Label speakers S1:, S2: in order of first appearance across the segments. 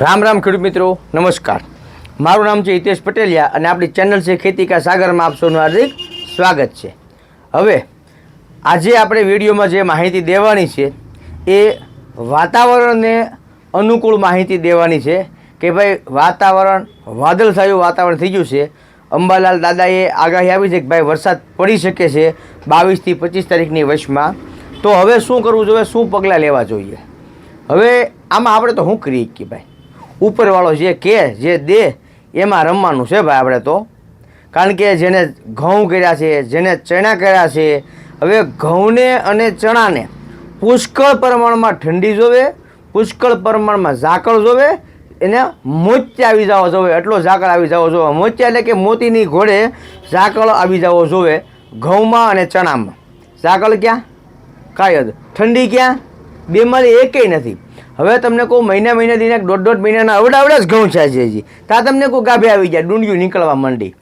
S1: રામ રામ ખેડૂત મિત્રો, નમસ્કાર. મારું નામ છે હિતેશ પટેલિયા અને આપણી ચેનલ છે ખેતી કા સાગરમાં આપ સૌનું હાર્દિક સ્વાગત છે. હવે, આજે આપણે વિડીયોમાં જે માહિતી દેવાની છે, એ વાતાવરણને અનુકૂળ માહિતી દેવાની છે કે ભાઈ વાતાવરણ, વાદળછાયું વાતાવરણ થઈ ગયું છે. અંબાલાલ દાદાએ આગાહી આપી છે કે ભાઈ વરસાદ પડી શકે છે બાવીસથી પચીસ તારીખની વર્ષમાં તો હવે શું કરવું જોઈએ, શું પગલાં લેવા જોઈએ? હવે આમાં આપણે તો શું કરીએ કે ભાઈ? ઉપરવાળો જે કે, જે દે, એમાં રમવાનું છે ભાઈ આપણે તો. કારણ કે જેને ઘઉં કર્યા છે, જેને ચણા કર્યા છે, હવે ઘઉંને અને ચણાને પુષ્કળ પ્રમાણમાં ઠંડી જોવે, પુષ્કળ પ્રમાણમાં ઝાકળ જોવે, એને મોતિયા આવી જવો જોવે, એટલો ઝાકળ આવી જવો જોવે. મોતિયા એટલે કે મોતીની ઘોડે ઝાકળ આવી જવો જોવે, ઘઉંમાં અને ચણામાં. ઝાકળ ક્યાં? હતું ઠંડી ક્યાં? બેમાંથી એકેય નથી. હવે તમને કહું, મહિના મહિના દીને દોઢ દોઢ મહિનાના અવડાવડા અવડા જ ઘઉં છે ત્યાં તમને કોઈ ગાભે આવી જાય, ડુંડિયું નીકળવા માંડી.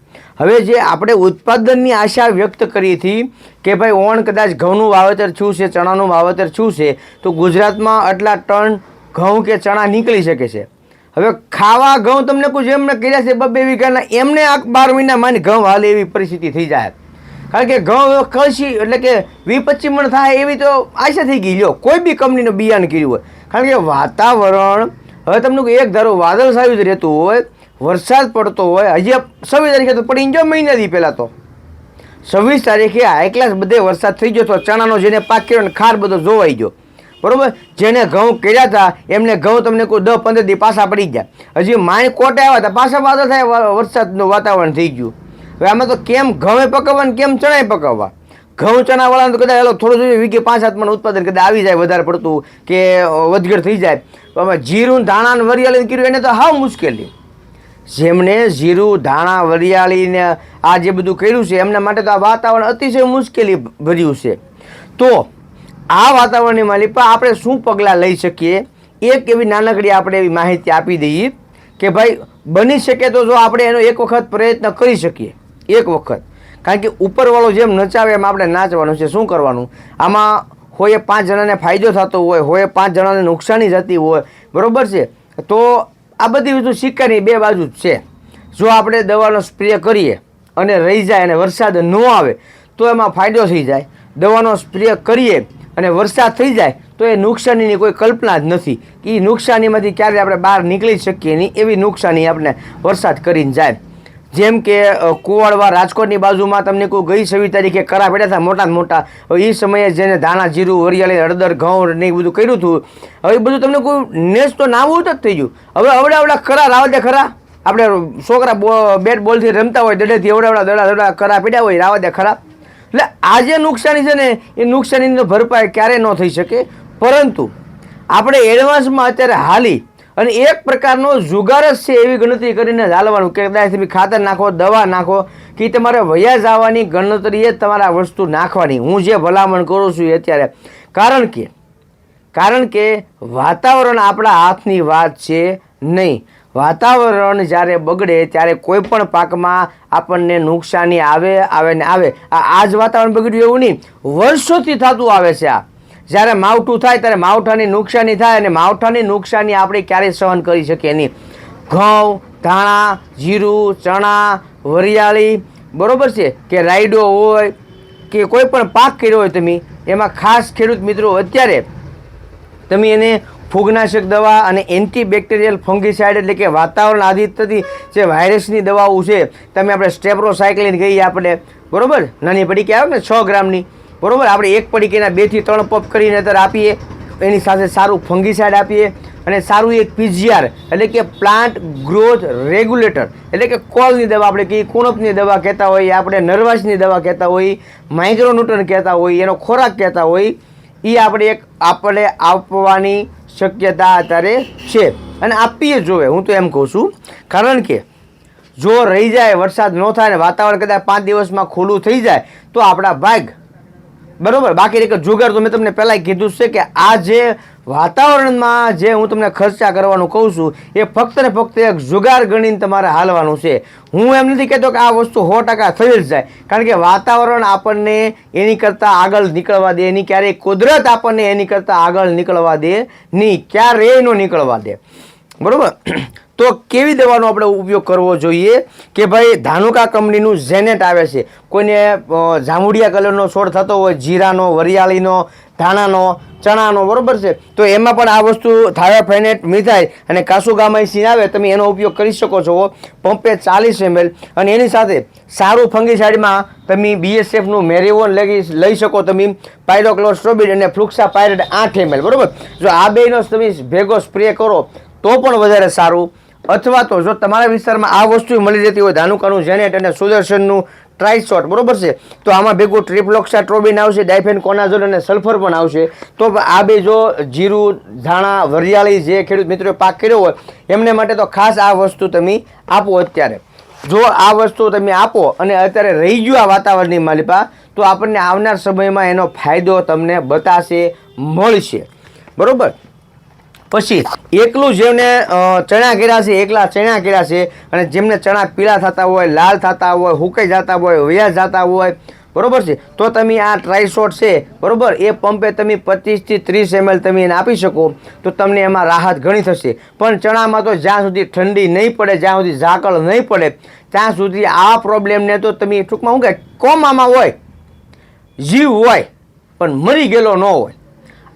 S1: હવે જે આપણે ઉત્પાદનની આશા વ્યક્ત કરી હતી કે ભાઈ, ઓણ કદાચ ઘઉંનું વાવેતર શું છે ચણાનું વાવેતર શું છે તો ગુજરાતમાં આટલા ટન ઘઉં કે ચણા નીકળી શકે છે. હવે ખાવા ઘઉં તમને કોઈ જેમને કર્યા છે બબે વીઘાના, એમને આ બાર મહિના માની ઘઉં હાલે એવી પરિસ્થિતિ થઈ જાય. કારણ કે ઘઉં ખસી એટલે કે વી પચીસ મણ થાય એવી તો આશા થઈ ગઈ. લ્યો, કોઈ બી કંપનીનું બિયારણ કર્યું હોય કારણ કે વાતાવરણ, હવે તમને એક ધારો વાદળછાયું જ રહેતું હોય, વરસાદ પડતો હોય, હજી છવ્વીસ તારીખે તો પડી ગયો મહિનાથી પહેલાં તો. છવ્વીસ તારીખે હાઈ ક્લાસ બધે વરસાદ થઈ ગયો તો ચણાનો જેને પાક કર્યો ને ખાર બધો જોવાઈ ગયો. બરાબર? જેને ઘઉં કર્યા હતા, એમને ઘઉં તમને કોઈ દસ પંદર દી પાછા પડી ગયા. હજી માય કોટે આવ્યા હતા, પાછા વાદળ થાય વરસાદનું વાતાવરણ થઈ ગયું. હવે આમાં તો કેમ ઘઉં પકવવા ને કેમ ચણાય પકવવા? ઘઉં ચણાવાળાને તો કદાચ એલો થોડું જોઈએ, વીકે પાંચ હાથમાં ઉત્પાદન કદાચ આવી જાય, વધારે પડતું કે વધઘટ થઈ જાય. તો અમે જીરું, ધાણા ને વરિયાળી કર્યું, એને તો હાવ મુશ્કેલી. જેમણે જીરું, ધાણા, વરિયાળીને આ જે બધું કર્યું છે, એમના માટે તો આ વાતાવરણ અતિશય મુશ્કેલી ભર્યું છે. તો, આ વાતાવરણની માલિપા આપણે શું પગલાં લઈ શકીએ? એક એવી નાનકડી આપણે એવી માહિતી આપી દઈએ કે ભાઈ, બની શકે તો જો આપણે એનો એક વખત પ્રયત્ન કરી શકીએ. એક વખત. કારણ કે ઉપરવાળો જેમ નચાવે એમ આપણે નાચવાનું છે. શું કરવાનું? આમાં હોય પાંચ જણાને ફાયદો થતો હોય હોય પાંચ જણાને નુકસાની જતી હોય, બરાબર છે? તો આ બધી વસ્તુ સિક્કાની બે બાજુ જ છે. જો આપણે દવાનો સ્પ્રે કરીએ અને રહી જાય અને વરસાદ ન આવે, તો એમાં ફાયદો થઈ જાય. દવાનો સ્પ્રે કરીએ અને વરસાદ થઈ જાય, તો એ નુકસાનીની કોઈ કલ્પના જ નથી. એ નુકસાનીમાંથી ક્યારે આપણે બહાર નીકળી શકીએ નહીં, એવી નુકસાની આપણે વરસાદ કરીને જાય. જેમ કે કુવાડવા રાજકોટની બાજુમાં તમને કોઈ ગઈ છવ્વીસ તારીખે કરા પડ્યા હતા, મોટા મોટા. એ સમયે જેને ધાણા, જીરું, વરિયાળી, હળદર, ઘઉં ને એ બધું કર્યું હતું. હવે એ બધું તમને કોઈ નેસ તો નાવું જ થઈ ગયું. હવે અવડા અવડા ખરા રાવ દે ખરા. આપણે છોકરા બેટ બોલથી રમતા હોય, દડેથી અવડા દડા દડા કરા પડ્યા હોય રાવા ખરા. એટલે આ જે નુકસાની છે ને એ નુકસાનીની ભરપાઈ ક્યારે ન થઈ શકે. પરંતુ, આપણે એડવાન્સમાં અત્યારે હાલી અને એક પ્રકારનો જુગાર જ છે એવી ગણતરી કરીને જ કે કદાચ ખાતર નાખો, દવા નાખો, કે તમારે વયા જવાની ગણતરીએ તમારે આ વસ્તુ નાખવાની. હું જે ભલામણ કરું છું એ અત્યારે. કારણ કે કારણ કે વાતાવરણ આપણા હાથની વાત છે નહીં. વાતાવરણ જ્યારે બગડે ત્યારે કોઈ પણ પાકમાં આપણને નુકસાની આવે આવે ને આવે. આ આજ વાતાવરણ બગડ્યું એવું નહીં. વર્ષોથી થતું આવે છે આ. જ્યારે માવઠું થાય ત્યારે માવઠાની નુકસાની થાય અને માવઠાની નુકસાની આપણે ક્યારેય સહન કરી શકીએ નહીં. ઘઉં, ધાણા, જીરું, ચણા, વરિયાળી, બરોબર છે? કે રાયડો હોય, કે કોઈ પણ પાક કર્યો હોય તમે, એમાં ખાસ ખેડૂત મિત્રો, અત્યારે તમે એને ફૂગનાશક દવા અને એન્ટીબેક્ટેરિયલ ફંગીસાઇડ એટલે કે વાતાવરણ આધારિત થતી જે વાયરસની દવાઓ છે, તમે આપણે સ્ટેપ્રોસાયક્લિન કહીએ આપણે, બરોબર? નાની પડીકી આવે ને છ ગ્રામની બરોબર? આપણે એક પડીકીના બેથી ત્રણ પપ કરીને અત્યારે આપીએ, એની સાથે સારું ફંગીસાઇડ આપીએ અને સારું એક પીજીઆર, એટલે કે પ્લાન્ટ ગ્રોથ રેગ્યુલેટર, એટલે કે કોલની દવા આપણે કહીએ, કુણપની દવા કહેતા હોઈએ આપણે નર્વાસની દવા કહેતા હોઈએ માઇક્રોન્યુટન કહેતા હોઈએ એનો ખોરાક કહેતા હોઈએ એ આપણે એક આપણે આપવાની શક્યતા અત્યારે છે. અને આપીએ જોવે, હું તો એમ કહું છું, કારણ કે જો રહી જાય વરસાદ ન થાય ને વાતાવરણ કદાચ પાંચ દિવસમાં ખુલ્લું થઈ જાય, તો આપણા ભાગ બરોબર, બાકી એક જુગાર તો મેં તમને પહેલાં કીધું છે કે આ જે વાતાવરણમાં જે હું તમને ખર્ચા કરવાનું કહું છું, એ ફક્ત ને ફક્ત એક જુગાર ગણીને તમારે હાલવાનું છે. હું એમ નથી કહેતો કે આ વસ્તુ સો ટકા થઈ જ જાય, કારણ કે વાતાવરણ આપણને એની કરતાં આગળ નીકળવા દે એની ક્યારેય કુદરત આપણને એની કરતાં આગળ નીકળવા દે નહીં ક્યારેય ન નીકળવા દે. બરોબર? તો કેવી દવાનો આપણે ઉપયોગ કરવો જોઈએ કે ભાઈ ધાનુકા કંપનીનું ઝેનેટ આવે છે? કોઈને જાંબુડિયા કલરનો છોડ થતો હોય, જીરાનો, વરિયાળીનો, ધાણાનો, ચણાનો, બરાબર છે? તો એમાં પણ આ વસ્તુ થાયોફેનેટ મિથાઈ અને કાસુગામાઇસિન આવે, તમે એનો ઉપયોગ કરી શકો છો. પંપે ચાલીસ એમએલ અને એની સાથે સારું ફંગીસાઇડમાં તમે બીએસએફનું મેરીવોન લઈ લઈ શકો તમે. પાયરોક્લોસ્ટ્રોબિન અને ફ્લુક્સા પાયરેટ આઠ એમએલ, બરાબર? જો આ બેનો તમે ભેગો સ્પ્રે કરો, તો પણ વધારે સારું. અથવા તો જો તમારા વિસ્તારમાં આ વસ્તુ મળી જતી હોય ધાનુકાનું જેનેટ અને સુદર્શનનું ટ્રાઇશોટ બરોબર છે? તો આમાં ભેગું ટ્રિપ્લોક્સા ટ્રોબિન આવશે, ડાયફેન કોનાઝોલ અને સલ્ફર પણ આવશે. તો આ બે જો જીરું, ધાણા, વરિયાળી જે ખેડૂત મિત્રોએ પાક કર્યો હોય, એમને માટે તો ખાસ આ વસ્તુ તમે આપો અત્યારે. જો આ વસ્તુ તમે આપો અને અત્યારે રહી ગયું આ વાતાવરણની માલિપા, તો આપણને આવનાર સમયમાં એનો ફાયદો તમને બતાશે, મળશે. બરોબર? પછી એકલું જેમને ચણા કર્યા છે, એકલા ચણા કર્યા છે અને જેમને ચણા પીળા થતા હોય, લાલ થતા હોય, હુકાઈ જતા હોય, વ્યાજ જતા હોય, બરોબર છે? તો તમે આ ટ્રાયશોટ છે, બરોબર? એ પંપે તમે પચીસથી ત્રીસ એમએલ તમે એને આપી શકો, તો તમને એમાં રાહત ઘણી થશે. પણ ચણામાં તો જ્યાં સુધી ઠંડી નહીં પડે, જ્યાં સુધી ઝાકળ નહીં પડે, ત્યાં સુધી આ પ્રોબ્લેમને તો તમે ટૂંકમાં શું કહે, કોમામાં હોય, જીવ હોય, પણ મરી ગયેલો ન હોય.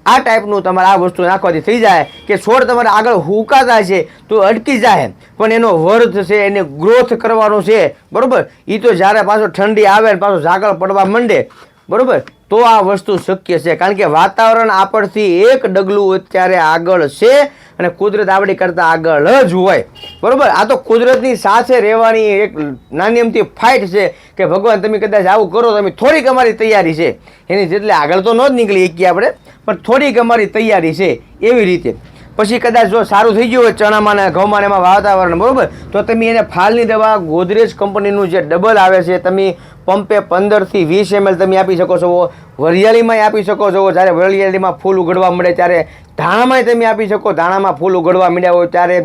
S1: આ ટાઈપનું તમારે આ વસ્તુ નાખવાથી થઈ જાય કે છોડ તમારે આગળ હુકાતા છે તો અટકી જાય. પણ એનો વર્થ છે, એને ગ્રોથ કરવાનો છે. બરોબર? એ તો જ્યારે પાછો ઠંડી આવે ને પાછો ઝાકળ પડવા માંડે બરોબર? તો આ વસ્તુ શક્ય છે, કારણ કે વાતાવરણ આપણથી એક ડગલું અત્યારે આગળ છે અને કુદરત આપણી કરતાં આગળ જ હોય. બરાબર? આ તો કુદરતની સાથે રહેવાની એક નાની અમથી ફાઇટ છે કે ભગવાન તમે કદાચ આવું કરો તમે થોડીક અમારી તૈયારી છે. એની જેટલે આગળ તો ન જ નીકળી શકીએ આપણે, પણ થોડીક અમારી તૈયારી છે એવી રીતે. પછી કદાચ જો સારું થઈ ગયું હોય ચણામાં ઘઉંમાં એમાં વાતાવરણ, બરોબર? તો તમે એને ફાલની દવા ગોદરેજ કંપનીનું જે ડબલ આવે છે, તમે પંપે પંદરથી વીસ એમએલ તમે આપી શકો છો. વરિયાળીમાંય આપી શકો છો. જ્યારે વરિયાળીમાં ફૂલ ઉગડવા મળે ત્યારે ધાણામાંય તમે આપી શકો. ધાણામાં ફૂલ ઉગડવા મીડ્યા હોય ત્યારે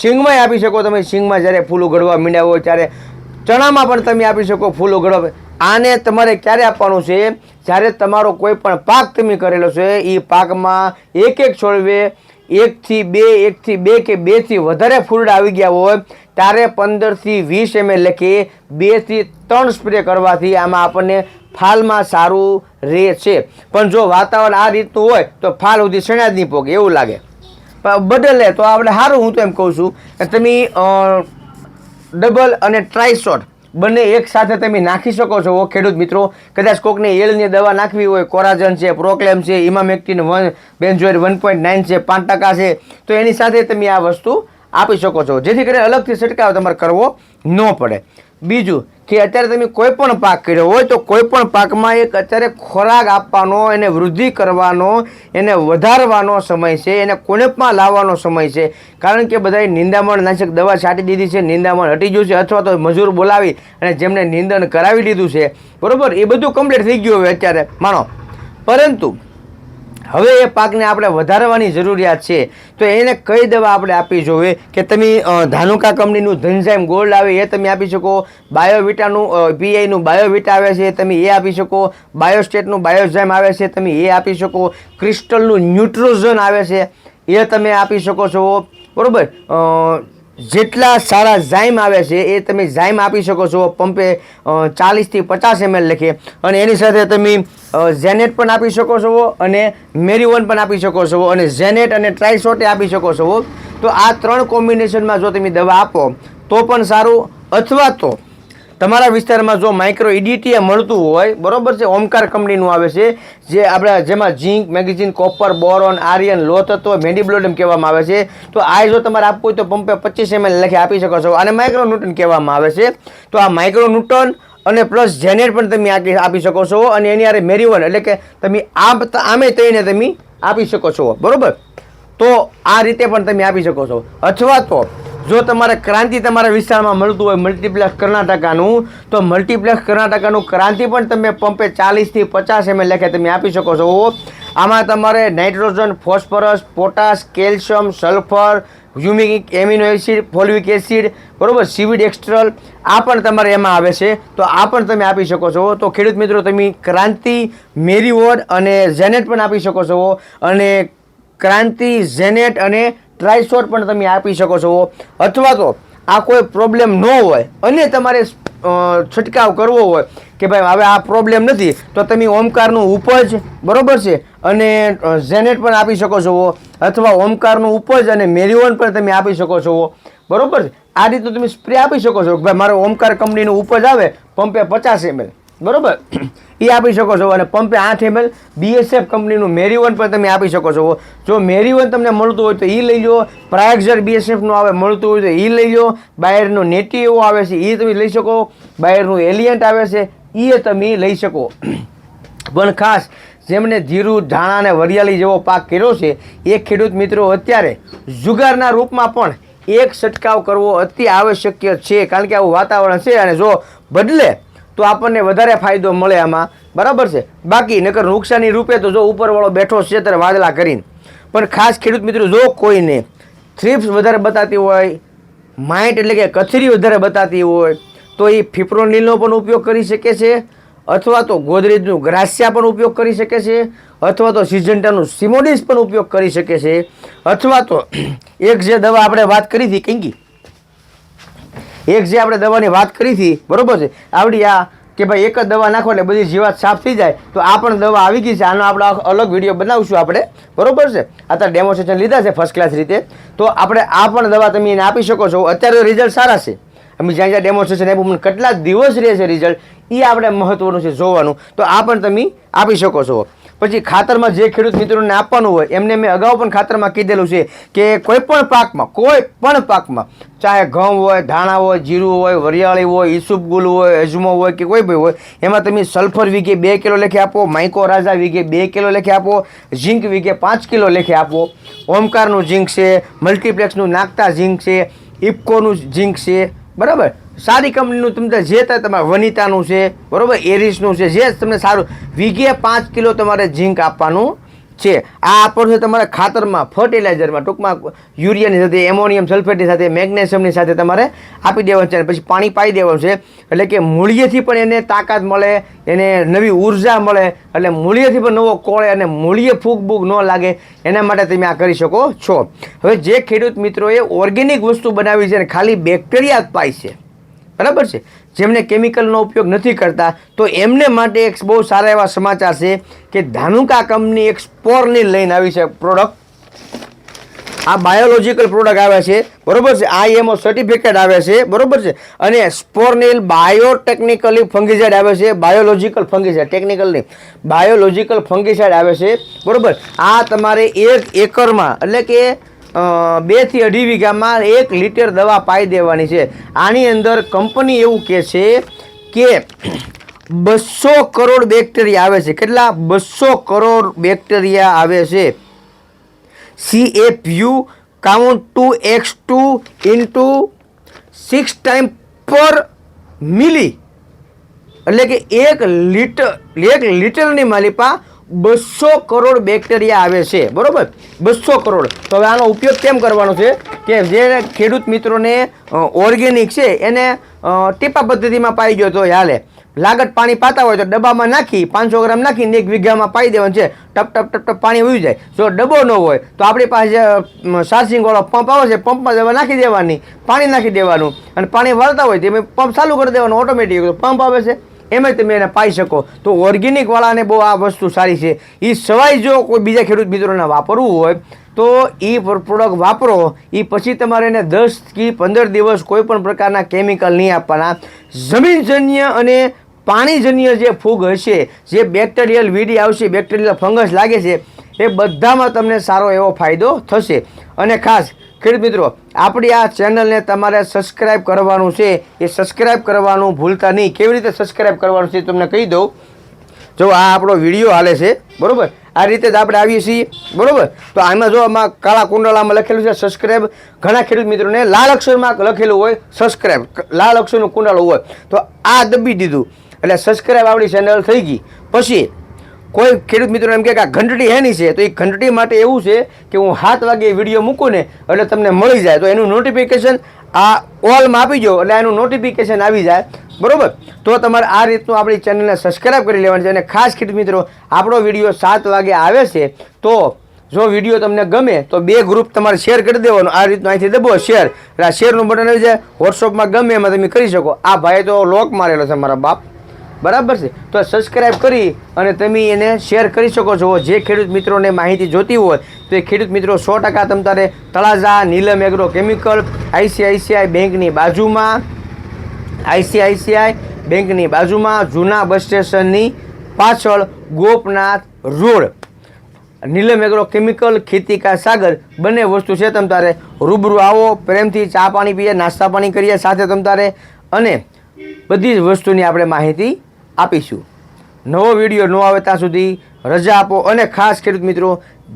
S1: સિંગમાંય આપી શકો તમે. સિંગમાં જ્યારે ફૂલ ઉગડવા મીડ્યા હોય ત્યારે ચણામાં પણ તમે આપી શકો ફૂલ ઉગડવા. આને તમારે ક્યારે આપવાનું છે? જ્યારે તમારો કોઈ પણ પાક તમે કરેલો છે એ પાકમાં એક એક છોડવે, એકથી બે એકથી બે કે બેથી વધારે ફૂલડા આવી ગયા હોય ત્યારે પંદરથી વીસ એમએલ લખી બેથી ત્રણ સ્પ્રે કરવાથી આમાં આપણને ફાલમાં સારું રહે છે. પણ જો વાતાવરણ આ રીતનું હોય, તો ફાલ સુધી શણ્યા જ નહીં પોગે એવું લાગે. બદલે તો આપણે સારું હું તો એમ કહું છું કે તમે ડબલ અને ટ્રાય શોટ બંને એક સાથે તમે નાખી શકો છો. ખેડૂત મિત્રો, કદાચ કોકને એળની દવા નાખવી હોય, કોરાજન છે, પ્રોક્લેમ છે emamectin one benzoate one point nine છે, પાંચ ટકા છે, તો એની સાથે તમે આ વસ્તુ આપી શકો છો. જેથી કરીને અલગથી છંટકાવ તમારે કરવો ન પડે. બીજું કે અત્યારે તમે કોઈ પણ પાક કર્યો હોય તો કોઈ પણ પાકમાં એક અત્યારે ખોરાક આપવાનો, એને વૃદ્ધિ કરવાનો, એને વધારવાનો સમય છે, એને કોનેપમાં લાવવાનો સમય છે. કારણ કે બધાએ નિંદામણ નાશક દવા છાંટી દીધી છે, નિંદામણ હટી ગયું છે, અથવા તો મજૂર બોલાવી અને જેમને નિંદણ કરાવી દીધું છે. બરાબર? એ બધું કમ્પ્લીટ થઈ ગયું હવે અત્યારે. માનો. પરંતુ હવે એ પાકને આપણે વધારવાની જરૂરિયાત છે. તો એને કઈ દવા આપણે આપવી જોઈએ કે તમે ધાનુકા કંપનીનું ધનઝાઇમ ગોલ્ડ આવે એ તમે આપી શકો. બાયોવિટાનું પીઆઈનું બાયોવિટા આવે છે તમે એ આપી શકો. બાયોસ્ટેટનું બાયોઝાઇમ આવે છે તમે એ આપી શકો. ક્રિસ્ટલનું ન્યુટ્રોઝન આવે છે એ તમે આપી શકો છો. બરાબર? જેટલા સારા ઝાઇમ આવે છે એ તમે ઝાઇમ આપી શકો છો પંપે ચાલીસથી પચાસ એમએલ લખે. અને એની સાથે તમે ઝેનેટ પણ આપી શકો છો અને મેરીવન પણ આપી શકો છો અને ઝેનેટ અને ટ્રાઇસોટે આપી શકો છો. તો આ ત્રણ કોમ્બિનેશનમાં જો તમે દવા આપો, તો પણ સારું અથવા તો તમારા વિસ્તારમાં જો માઇક્રો ઇડીટીએ મળતું હોય, બરોબર છે, ઓમકાર કંપનીનું આવે છે, જે આપણે જેમાં zinc, magazine, copper, boron, iron લો તત્વ, મેડિબ્લોડમ કહેવામાં આવે છે. તો આ જો તમારે આપવું હોય તો પંપે પચીસ એમએલ લખી આપી શકો છો. અને માઇક્રો ન્યૂટન કહેવામાં આવે છે. તો આ માઇક્રો ન્યૂટન અને પ્લસ જેનેટ પણ તમે આપી શકો છો. અને એની આરે મેરીવન, એટલે કે તમે આમ આમે તઈને તમે આપી શકો છો. બરાબર? તો આ રીતે પણ તમે આપી શકો છો. અથવા તો જો તમારે ક્રાંતિ તમારા વિસ્તારમાં મળતું હોય મલ્ટીપ્લેક્સ કર્ણાટકાનું, તો મલ્ટીપ્લેક્સ કર્ણાટકાનું ક્રાંતિ પણ તમે પંપે ચાલીસથી પચાસ એમ લેખે તમે આપી શકો છો. આમાં તમારે nitrogen, phosphorus, potash, calcium, sulphur humic amino acid, fulvic acid, બરોબર, સિવિડ એક્સ્ટ્રલ, આ પણ તમારે એમાં આવે છે. તો આ પણ તમે આપી શકો છો. તો ખેડૂત મિત્રો, તમે ક્રાંતિ મેરીવોડ અને ઝેનેટ પણ આપી શકો છો. અને ક્રાંતિ, ઝેનેટ અને ટ્રાયસોર પણ તમે આપી શકો છો. અથવા તો આ કોઈ પ્રોબ્લેમ ન હોય, અને તમારે છંટકાવ કરવો હોય કે ભાઈ હવે આ પ્રોબ્લેમ નથી, તો તમે ઓમકારનું ઉપજ બરોબર છે, અને ઝેનેટ પણ આપી શકો છો, અથવા ઓમકારનું ઉપજ અને મેરીઓન પણ તમે આપી શકો છો, બરોબર આ રીતનું તમે સ્પ્રે આપી શકો છો કે ભાઈ મારો ઓમકાર કંપનીનું ઉપજ આવે પંપે પચાસ એમએલ બરોબર? એ આપી શકો છો. અને પંપે આઠ એમએલ બીએસએફ કંપનીનું મેરીવન પણ તમે આપી શકો છો. જો મેરીવન તમને મળતું હોય તો એ લઈ લો. પ્રાયક્ઝર બીએસએફનું આવે મળતું હોય તો એ લઈ લો. બાયરનું નેટી એવો આવે છે એ તમે લઈ શકો. બાયરનું એલિયન્ટ આવે છે એ તમે લઈ શકો. પણ ખાસ જેમણે જીરું ધાણા અને વરિયાળી જેવો પાક કર્યો છે, એ ખેડૂત મિત્રો અત્યારે જુગારના રૂપમાં પણ એક છંટકાવ કરવો અતિ આવશ્યક છે. કારણ કે આવું વાતાવરણ છે અને જો બદલે તો આપણને વધારે ફાયદો મળે આમાં. બરાબર છે? બાકી નકર નુકસાની રૂપે તો જો ઉપરવાળો બેઠો છે ત્યારે વાદળા કરીને. પણ ખાસ ખેડૂત મિત્રો, જો કોઈને થ્રીપ્સ વધારે બતાતી હોય માઇટ એટલે કે કથરી વધારે બતાતી હોય, તો એ ફિપ્રોનિલનો પણ ઉપયોગ કરી શકે છે, અથવા તો ગોદરેજનું ગ્રાસિયા પણ ઉપયોગ કરી શકે છે, અથવા તો સિજન્ટાનું સિમોડિસ પણ ઉપયોગ કરી શકે છે, અથવા તો એક જે દવા આપણે વાત કરી હતી કંકી એક જે આપણે દવાની વાત કરી હતી, બરોબર છે? આવડી આ કે ભાઈ એક જ દવા નાખો એટલે બધી જીવાત સાફ થઈ જાય, તો આ પણ દવા આવી ગઈ છે. આનો આપણે અલગ વીડિયો બનાવશું આપણે, બરોબર છે? અત્યારે ડેમોન્સ્ટ્રેશન લીધા છે ફર્સ્ટ ક્લાસ રીતે. તો આપણે આ પણ દવા તમે એને આપી શકો છો. અત્યારે રિઝલ્ટ સારા છે. અમે જ્યાં જ્યાં ડેમોન્સ્ટ્રેશન આપ્યું પણ કેટલા દિવસ રહે છે રિઝલ્ટ એ આપણે મહત્ત્વનું છે, જોવાનું. તો આ પણ તમે આપી શકો છો. પછી ખાતરમાં જે ખેડૂત મિત્રોને આપવાનું હોય, એમને મેં અગાઉ પણ ખાતરમાં કીધેલું છે કે કોઈ પણ પાકમાં, કોઈ પણ પાકમાં, ચાહે ઘઉં હોય, ધાણા હોય, જીરું હોય, વરિયાળી હોય ઈસુપગુલ હોય, અજમો હોય કે કોઈ ભાઈ હોય, એમાં તમે સલ્ફર વીઘે બે કિલો લેખે આપો, માઇકો રાજા વીઘે બે કિલો લેખે આપો, ઝીંક વીઘે પાંચ કિલો લેખે આપો. ઓમકારનું ઝીંક છે, મલ્ટીપ્લેક્સનું નાગતા ઝીંક છે, ઇફકોનું ઝીંક છે, બરાબર? સારી કંપનીનું તમને જે થાય તમારે વનિતાનું છે, બરાબર એરિસનું છે, જે તમને સારું, વીઘે પાંચ કિલો તમારે ઝીંક આપવાનું છે. આ આપવાનું છે તમારે ખાતરમાં, ફર્ટિલાઇઝરમાં, ટૂંકમાં યુરિયાની સાથે, એમોનિયમ સલ્ફેટની સાથે, મેગ્નેશિયમની સાથે તમારે આપી દેવાનું છે. અને પછી પાણી પાઈ દેવાનું છે, એટલે કે મૂળિયેથી પણ એને તાકાત મળે, એને નવી ઊર્જા મળે, એટલે મૂળિયેથી પણ નવો કોળે અને મૂળિયે ફૂગ બૂગ ન લાગે, એના માટે તમે આ કરી શકો છો. હવે જે ખેડૂત મિત્રોએ ઓર્ગેનિક વસ્તુ બનાવી છે અને ખાલી બેક્ટેરિયા જ પાય છે બરાબર છે? જેમને કેમિકલનો ઉપયોગ નથી કરતા, તો એમને માટે એક બહુ સારા એવા સમાચાર છે કે ધાનુકા કંપની એક સ્પોરની લઈને આવી છે પ્રોડક્ટ આ બાયોલોજિકલ પ્રોડક્ટ આવે છે, બરોબર છે? આઈએમઓ સર્ટિફિકેટ આવે છે, બરોબર છે? અને સ્પોરનિલ બાયોટેકનિકલી ફંગીસાઇડ આવે છે biological fungicide technical biological fungicide આવે છે, બરોબર? આ તમારે એક એકરમાં, એટલે કે બેથી અઢી વીઘામાં એક લીટર દવા પાઈ દેવાની છે. આની અંદર કંપની એવું કહે છે કે બસો કરોડ બેક્ટેરિયા આવે છે. કેટલા? બસો કરોડ બેક્ટેરિયા આવે છે. C F U count two x two into six time પર મિલી એટલે કે એક લીટર, એક લીટરની માલિપા બસો કરોડ બેક્ટેરિયા આવે છે, બરાબર? બસો કરોડ. તો હવે આનો ઉપયોગ કેમ કરવાનો છે કે જે ખેડૂત મિત્રોને ઓર્ગેનિક છે, એને ટીપા પદ્ધતિમાં પાઈ ગયો તો હાલે. લાગત પાણી પાતા હોય તો ડબ્બામાં નાખી, પાંચસો ગ્રામ નાખીને એક વીઘામાં પાઈ દેવાનું છે. ટપ ટપ ટપ ટપ પાણી ઉઈ જાય. જો ડબ્બો ન હોય, તો આપણી પાસે સારસિંગવાળો પંપ આવે છે, પંપમાં દવા નાખી દેવાની, પાણી નાખી દેવાનું. અને પાણી વાળતા હોય તો પંપ ચાલુ કરી દેવાનું ઓટોમેટિક. પંપ આવે છે. એમાં તમે એને પાઈ શકો. તો ઓર્ગેનિકવાળાને બહુ આ વસ્તુ સારી છે. એ સિવાય જો કોઈ બીજા ખેડૂત મિત્રોને વાપરવું હોય, તો એ પ્રોડક્ટ વાપરો. એ પછી તમારે એને દસ કે પંદર દિવસ કોઈ પણ પ્રકારના કેમિકલ નહીં આપવાના. જમીનજન્ય અને પાણીજન્ય જે ફૂગ હશે, જે બેક્ટેરિયલ વીડી આવશે બેક્ટેરિયલ ફંગસ લાગે છે, એ બધામાં તમને સારો એવો ફાયદો થશે. અને ખાસ ખેડૂત મિત્રો, આપણી આ ચેનલને તમારે સબસ્ક્રાઈબ કરવાનું છે, એ સબસ્ક્રાઈબ કરવાનું ભૂલતા નહીં. કેવી રીતે સબસ્ક્રાઈબ કરવાનું છે તમને કહી દઉં. જો આ આપણો વીડિયો હાલે છે, બરાબર? આ રીતે જ આપણે આવીએ છીએ, બરાબર? તો આમાં જો આમાં કાળા કુંડળામાં લખેલું છે સબસ્ક્રાઈબ ઘણા ખેડૂત મિત્રોને લાલ અક્ષરમાં લખેલું હોય સબસ્ક્રાઈબ લાલ અક્ષરનું કુંડાળું હોય. તો આ દબી દીધું. એટલે સબસ્ક્રાઈબ આપણી ચેનલ થઈ ગઈ. પછી કોઈ ખેડૂત મિત્રો એમ કે આ ઘંટડી એની છે, તો એ ઘંટડી માટે એવું છે કે હું સાત વાગે વીડિયો મૂકું ને, એટલે તમને મળી જાય. તો એનું નોટિફિકેશન આ ઓલમાં આપી જાઓ એટલે એનું નોટિફિકેશન આવી જાય. બરાબર? તો તમારે આ રીતનું આપણી ચેનલને સબસ્ક્રાઈબ કરી લેવાની છે. અને ખાસ ખેડૂત મિત્રો, આપણો વીડિયો સાત વાગે આવે છે, તો જો વીડિયો તમને ગમે, તો બે ગ્રુપ તમારે શેર કરી દેવાનો. આ રીતનું અહીંથી દબો શેર એટલે આ શેરનું બટન આવી જાય. વોટ્સઅપમાં ગમે એમાં તમે કરી શકો. આ ભાઈ તો લોક મારેલો છે મારા બાપ. બરાબર છે? તો સબસ્ક્રાઇબ કરી અને તમે એને શેર કરી શકો છો. જે ખેડૂત મિત્રોને માહિતી જોતી હોય, તો એ ખેડૂત મિત્રો સો ટકા તમ તારે Talaja, Neelam agro chemical, ICICI બેંકની બાજુમાં, આઈસીઆઈસીઆઈ બેંકની બાજુમાં જૂના બસ સ્ટેશનની પાછળ Gopnath road. Neelam agro chemical ખેતી કા સાગર બંને વસ્તુ છે તમ તારે રૂબરૂ આવો, પ્રેમથી ચા પાણી પીએ, નાસ્તા પાણી કરીએ સાથે તમ તારે. અને બધી જ વસ્તુની આપણે માહિતી આપીશું. નવો વીડિયો ન આવે ત્યાં સુધી રજા આપો અને ખાસ ખેડૂત મિત્રો,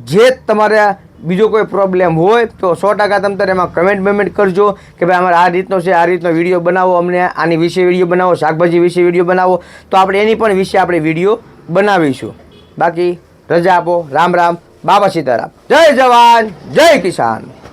S1: જે તમારે બીજો કોઈ પ્રોબ્લેમ હોય તો સો ટકા તમ તારે એમાં કમેન્ટ બેમેન્ટ કરજો કે ભાઈ અમારે આ રીતનો છે, આ રીતનો વીડિયો બનાવો, અમને આની વિશે વીડિયો બનાવો, શાકભાજી વિશે વીડિયો બનાવો. તો આપણે એની પણ વિશે આપણે વીડિયો બનાવીશું. બાકી રજા આપો. રામ રામ. બાબા સીતારામ. જય જવાન. જય કિસાન.